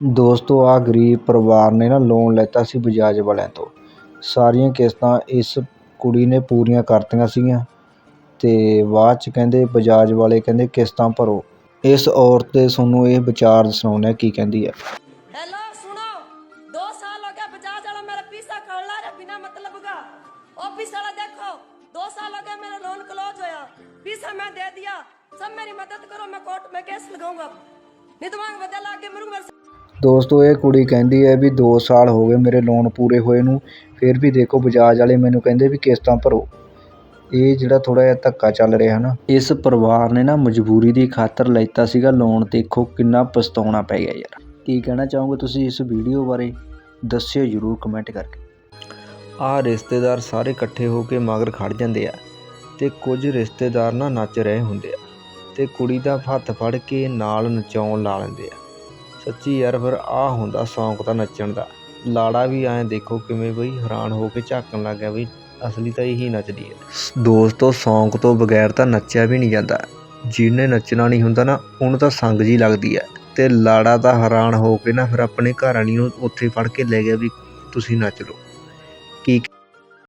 ਦੋਸਤੋ ਆ ਗਰੀਬ ਪਰਿਵਾਰ ਨੇ ਨਾ ਲੋਨ ਲੈਤਾ ਸੀ ਬਜਾਜ ਵਾਲਿਆਂ ਤੋਂ ਸਾਰੀਆਂ ਕਿਸ਼ਤਾਂ ਇਸ ਕੁੜੀ ਨੇ ਪੂਰੀਆਂ ਕਰਤੀਆਂ ਸੀਗੀਆਂ ਤੇ ਬਾਅਦ ਚ ਕਹਿੰਦੇ ਬਜਾਜ ਵਾਲੇ ਕਹਿੰਦੇ ਕਿਸ਼ਤਾਂ ਭਰੋ ਇਸ ਔਰਤ ਦੇ ਤੁਹਾਨੂੰ ਇਹ ਵਿਚਾਰ ਸੁਣਾਉਂਦੇ ਹਾਂ ਕੀ ਕਹਿੰਦੀ ਹੈ हेलो सुनो दो साल हो गया बजाज वाला मेरा पीसा कर ला रे बिना मतलब का ऑफिस वाला देखो दो साल हो गया मेरा लोन क्लोज होया पीसा मैं दे दिया सब मेरी मदद करो मैं कोर्ट में केस लगाऊंगा नहीं तो मैं बदल आके मरूंगा मेरे से ਦੋਸਤੋ, ਇਹ ਕੁੜੀ ਕਹਿੰਦੀ ਹੈ ਵੀ 2 ਸਾਲ ਹੋ ਗਏ ਮੇਰੇ ਲੋਨ ਪੂਰੇ ਹੋਏ ਨੂੰ, ਫਿਰ ਵੀ ਦੇਖੋ ਬਜਾਜ ਵਾਲੇ ਮੈਨੂੰ ਕਹਿੰਦੇ ਵੀ ਕਿਸ਼ਤਾਂ ਭਰੋ। ਇਹ ਜਿਹੜਾ ਥੋੜ੍ਹਾ ਜਿਹਾ ਧੱਕਾ ਚੱਲ ਰਿਹਾ ਨਾ, ਇਸ ਪਰਿਵਾਰ ਨੇ ਨਾ ਮਜਬੂਰੀ ਦੀ ਖਾਤਰ ਲੈਤਾ ਸੀਗਾ ਲੋਨ ਦੇਖੋ ਕਿੰਨਾ ਪਛਤਾਉਣਾ ਪੈ ਗਿਆ ਯਾਰ। ਕੀ ਕਹਿਣਾ ਚਾਹੋਗੇ ਤੁਸੀਂ ਇਸ ਵੀਡੀਓ ਬਾਰੇ? ਦੱਸਿਓ ਜਰੂਰ ਕਮੈਂਟ ਕਰਕੇ। ਆਹ ਰਿਸ਼ਤੇਦਾਰ ਸਾਰੇ ਇਕੱਠੇ ਹੋ ਕੇ ਮਗਰ ਖੜ ਜਾਂਦੇ ਆ ਤੇ ਕੁਝ ਰਿਸ਼ਤੇਦਾਰ ਨਾ ਨੱਚ ਰਹੇ ਹੁੰਦੇ ਆ ਤੇ ਕੁੜੀ ਦਾ ਹੱਥ ਫੜ ਕੇ ਨਾਲ ਨਚਾਉਣ ਲਾ ਲੈਂਦੇ ਆ। ਸੱਚੀ ਯਾਰ ਫਿਰ ਆ ਹੁੰਦਾ ਸ਼ੌਂਕ ਤਾਂ ਨੱਚਣ ਦਾ। ਲਾੜਾ ਵੀ ਐਂ ਦੇਖੋ ਕਿਵੇਂ ਬਈ ਹੈਰਾਨ ਹੋ ਕੇ ਝਾਕਣ ਲੱਗ ਗਿਆ ਬਈ, ਅਸਲੀ ਤਾਂ ਇਹੀ ਨੱਚਦੀ ਹੈ। ਦੋਸਤੋ, ਸ਼ੌਂਕ ਤੋਂ ਬਗੈਰ ਤਾਂ ਨੱਚਿਆ ਵੀ ਨਹੀਂ ਜਾਂਦਾ। ਜਿਹਨੇ ਨੱਚਣਾ ਨਹੀਂ ਹੁੰਦਾ ਨਾ, ਉਹਨੂੰ ਤਾਂ ਸੰਗ ਜੀ ਲੱਗਦੀ ਹੈ। ਤੇ ਲਾੜਾ ਤਾਂ ਹੈਰਾਨ ਹੋ ਕੇ ਨਾ ਫਿਰ ਆਪਣੇ ਘਰ ਵਾਲੀ ਨੂੰ ਉੱਥੇ ਫੜ ਕੇ ਲੈ ਗਿਆ ਵੀ ਤੁਸੀਂ ਨੱਚ ਲਓ। ਕੀ